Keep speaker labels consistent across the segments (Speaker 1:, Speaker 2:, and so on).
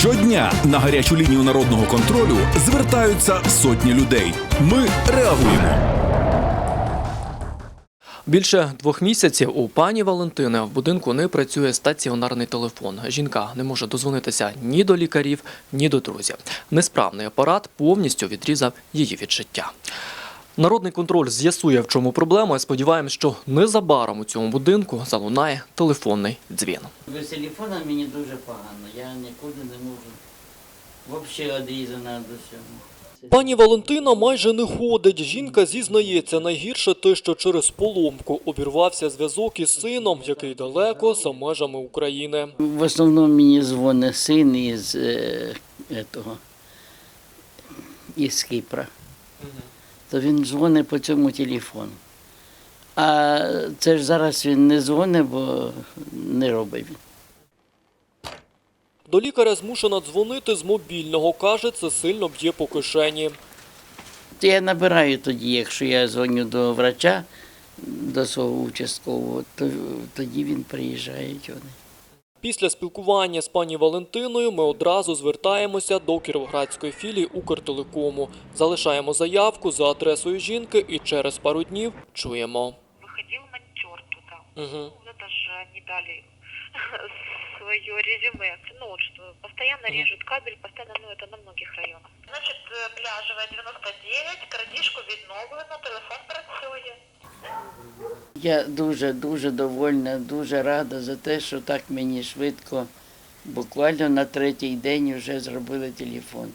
Speaker 1: Щодня на гарячу лінію народного контролю звертаються сотні людей. Ми реагуємо.
Speaker 2: Більше двох місяців у пані Валентини в будинку не працює стаціонарний телефон. Жінка не може дозвонитися ні до лікарів, ні до друзів. Несправний апарат повністю відрізав її від життя. Народний контроль з'ясує, в чому проблема. і Сподіваємось, що незабаром у цьому будинку залунає телефонний дзвін.
Speaker 3: Без телефона мені дуже погано. Я нікуди не можу. Взагалі одрізана до всього.
Speaker 2: Пані Валентина майже не ходить. Жінка зізнається, найгірше те, що через поломку обірвався зв'язок із сином, який далеко за межами України.
Speaker 3: В основному мені дзвонить син із е, этого, із Кіпра. То він дзвонить по цьому телефону. А це ж зараз він не дзвонить, бо не робить.
Speaker 2: До лікаря змушена дзвонити з мобільного. Каже, це сильно б'є по кишені.
Speaker 3: Я набираю тоді, якщо я дзвоню до врача, до свого участкового, то тоді він приїжджає. Вони.
Speaker 2: Після спілкування з пані Валентиною ми одразу звертаємося до кіровоградської філії Укртелекому. Залишаємо заявку за адресою жінки і через пару днів чуємо.
Speaker 4: выходил монтер туда.
Speaker 2: Угу.
Speaker 4: Ну, это же они дали свое резюме. Ну, вот что постоянно режут кабель, постоянно, ну, это на многих районах. Значит, э, пляжевая 99, крадіжку відновлено, телефон працює.
Speaker 3: я дуже дуже довольна, дуже рада за те, що так мені швидко, буквально на третій день вже зробили телефон.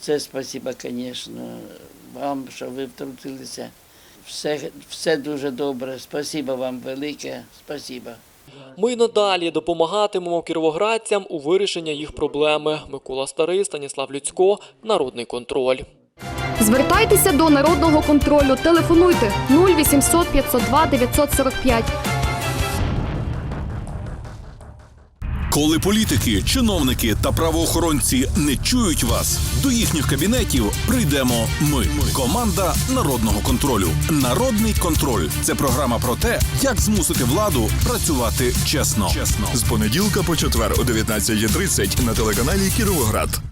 Speaker 3: Це спасіба, звісно, вам, що ви втрутилися. Все, все дуже добре. Спасіба вам велике. Спасіба.
Speaker 2: Ми й надалі допомагатимемо кіровоградцям у вирішенні їх проблеми. Микола Старий, Станіслав Люцько, Народний контроль.
Speaker 5: Звертайтеся до народного контролю. Телефонуйте 0800 502 945.
Speaker 1: Коли політики, чиновники та правоохоронці не чують вас, до їхніх кабінетів прийдемо ми. Команда народного контролю. Народний контроль це програма про те, як змусити владу працювати чесно. Чесно
Speaker 6: З понеділка по четвер о 19.30 на телеканалі Кіровоград.